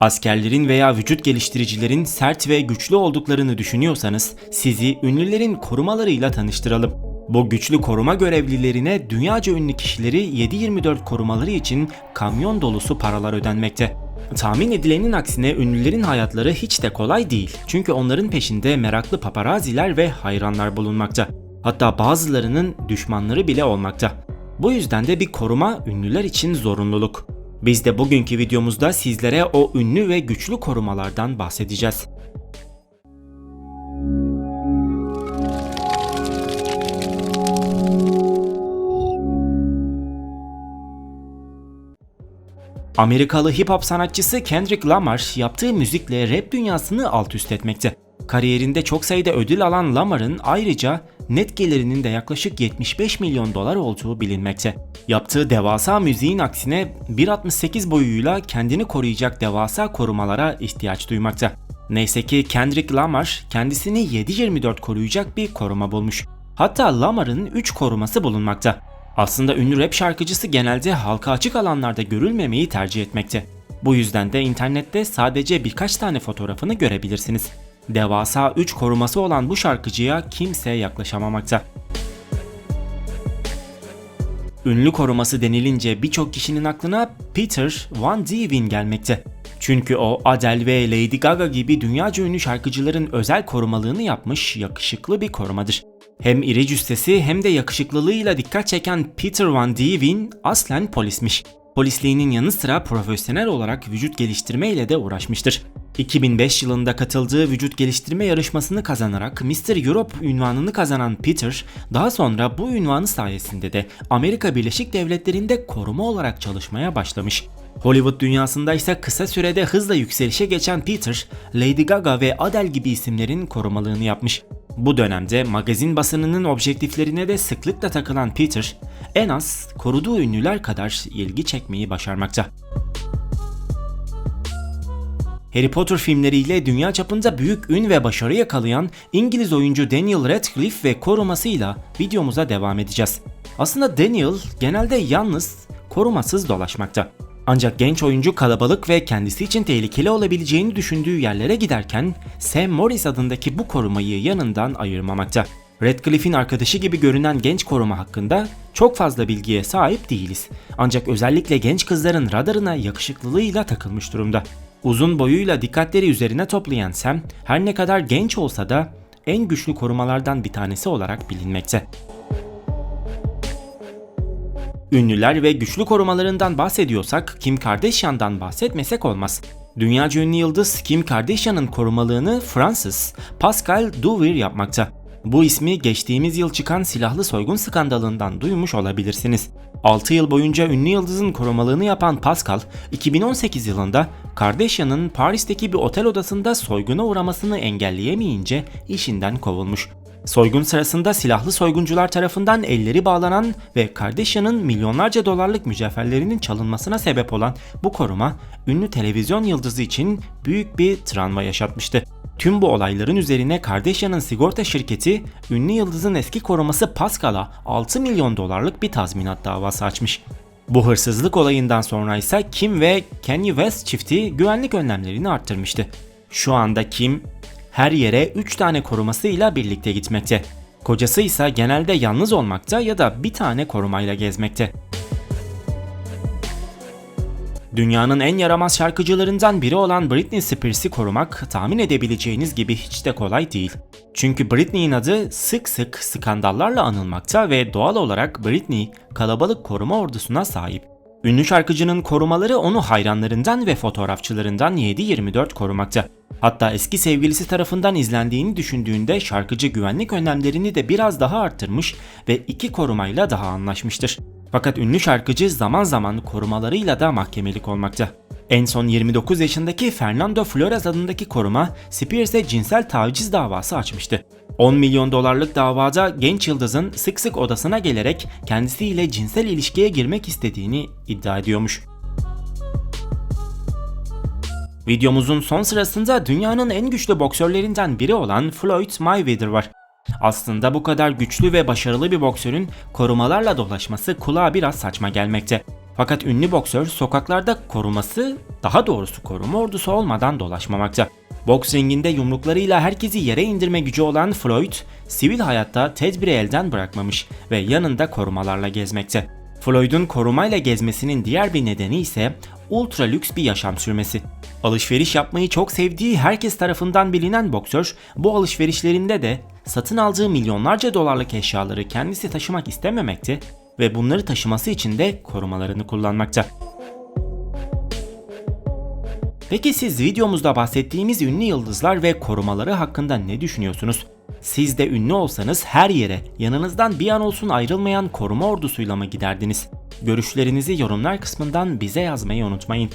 Askerlerin veya vücut geliştiricilerin sert ve güçlü olduklarını düşünüyorsanız sizi ünlülerin korumalarıyla tanıştıralım. Bu güçlü koruma görevlilerine dünyaca ünlü kişileri 7-24 korumaları için kamyon dolusu paralar ödenmekte. Tahmin edilenin aksine ünlülerin hayatları hiç de kolay değil. Çünkü onların peşinde meraklı paparaziler ve hayranlar bulunmakta. Hatta bazılarının düşmanları bile olmakta. Bu yüzden de bir koruma ünlüler için zorunluluk. Biz de bugünkü videomuzda sizlere o ünlü ve güçlü korumalardan bahsedeceğiz. Amerikalı hip hop sanatçısı Kendrick Lamar yaptığı müzikle rap dünyasını alt üst etmekte. Kariyerinde çok sayıda ödül alan Lamar'ın ayrıca net gelirinin de yaklaşık 75 milyon dolar olduğu bilinmekte. Yaptığı devasa müziğin aksine 1.68 boyuyla kendini koruyacak devasa korumalara ihtiyaç duymakta. Neyse ki Kendrick Lamar kendisini 7-24 koruyacak bir koruma bulmuş. Hatta Lamar'ın 3 koruması bulunmakta. Aslında ünlü rap şarkıcısı genelde halka açık alanlarda görülmemeyi tercih etmekte. Bu yüzden de internette sadece birkaç tane fotoğrafını görebilirsiniz. Devasa 3 koruması olan bu şarkıcıya kimse yaklaşamamakta. Ünlü koruması denilince birçok kişinin aklına Peter Van Dieven gelmekte. Çünkü o Adele ve Lady Gaga gibi dünyaca ünlü şarkıcıların özel korumalığını yapmış yakışıklı bir korumadır. Hem iri cüssesi hem de yakışıklılığıyla dikkat çeken Peter Van Dieven aslen polismiş. Polisliğinin yanı sıra profesyonel olarak vücut geliştirme ile de uğraşmıştır. 2005 yılında katıldığı vücut geliştirme yarışmasını kazanarak Mr. Europe ünvanını kazanan Peter, daha sonra bu ünvanı sayesinde de Amerika Birleşik Devletleri'nde koruma olarak çalışmaya başlamış. Hollywood dünyasında ise kısa sürede hızla yükselişe geçen Peter, Lady Gaga ve Adele gibi isimlerin korumalığını yapmış. Bu dönemde magazin basınının objektiflerine de sıklıkla takılan Peter, en az koruduğu ünlüler kadar ilgi çekmeyi başarmakta. Harry Potter filmleriyle dünya çapında büyük ün ve başarı yakalayan İngiliz oyuncu Daniel Radcliffe ve korumasıyla videomuza devam edeceğiz. Aslında Daniel genelde yalnız, korumasız dolaşmakta. Ancak genç oyuncu kalabalık ve kendisi için tehlikeli olabileceğini düşündüğü yerlere giderken Sam Morris adındaki bu korumayı yanından ayırmamakta. Radcliffe'in arkadaşı gibi görünen genç koruma hakkında çok fazla bilgiye sahip değiliz. Ancak özellikle genç kızların radarına yakışıklılığıyla takılmış durumda. Uzun boyuyla dikkatleri üzerine toplayan Sam her ne kadar genç olsa da en güçlü korumalardan bir tanesi olarak bilinmekte. Ünlüler ve güçlü korumalarından bahsediyorsak Kim Kardashian'dan bahsetmesek olmaz. Dünyaca ünlü yıldız Kim Kardashian'ın korumalığını Fransız Pascal Duvir yapmakta. Bu ismi geçtiğimiz yıl çıkan silahlı soygun skandalından duymuş olabilirsiniz. 6 yıl boyunca ünlü yıldızın korumalığını yapan Pascal, 2018 yılında Kardashian'ın Paris'teki bir otel odasında soyguna uğramasını engelleyemeyince işinden kovulmuş. Soygun sırasında silahlı soyguncular tarafından elleri bağlanan ve Kardashian'ın milyonlarca dolarlık mücevherlerinin çalınmasına sebep olan bu koruma ünlü televizyon yıldızı için büyük bir travma yaşatmıştı. Tüm bu olayların üzerine Kardashian'ın sigorta şirketi ünlü yıldızın eski koruması Pascal'a 6 milyon dolarlık bir tazminat davası açmış. Bu hırsızlık olayından sonra ise Kim ve Kanye West çifti güvenlik önlemlerini arttırmıştı. Şu anda Kim her yere 3 tane korumasıyla birlikte gitmekte. Kocası ise genelde yalnız olmakta ya da bir tane korumayla gezmekte. Dünyanın en yaramaz şarkıcılarından biri olan Britney Spears'i korumak tahmin edebileceğiniz gibi hiç de kolay değil. Çünkü Britney'in adı sık sık skandallarla anılmakta ve doğal olarak Britney kalabalık koruma ordusuna sahip. Ünlü şarkıcının korumaları onu hayranlarından ve fotoğrafçılarından 7-24 korumakta. Hatta eski sevgilisi tarafından izlendiğini düşündüğünde şarkıcı güvenlik önlemlerini de biraz daha arttırmış ve iki korumayla daha anlaşmıştır. Fakat ünlü şarkıcı zaman zaman korumalarıyla da mahkemelik olmakta. En son 29 yaşındaki Fernando Flores adındaki koruma Spears'e cinsel taciz davası açmıştı. 10 milyon dolarlık davada genç yıldızın sık sık odasına gelerek kendisiyle cinsel ilişkiye girmek istediğini iddia ediyormuş. Videomuzun son sırasında dünyanın en güçlü boksörlerinden biri olan Floyd Mayweather var. Aslında bu kadar güçlü ve başarılı bir boksörün korumalarla dolaşması kulağa biraz saçma gelmekte. Fakat ünlü boksör sokaklarda koruması, daha doğrusu koruma ordusu olmadan dolaşmamakta. Boks ringinde yumruklarıyla herkesi yere indirme gücü olan Floyd, sivil hayatta tedbiri elden bırakmamış ve yanında korumalarla gezmekte. Floyd'un korumayla gezmesinin diğer bir nedeni ise ultra lüks bir yaşam sürmesi. Alışveriş yapmayı çok sevdiği herkes tarafından bilinen boksör, bu alışverişlerinde de satın aldığı milyonlarca dolarlık eşyaları kendisi taşımak istememekte ve bunları taşıması için de korumalarını kullanmakta. Peki siz videomuzda bahsettiğimiz ünlü yıldızlar ve korumaları hakkında ne düşünüyorsunuz? Siz de ünlü olsanız her yere yanınızdan bir an olsun ayrılmayan koruma ordusuyla mı giderdiniz? Görüşlerinizi yorumlar kısmından bize yazmayı unutmayın.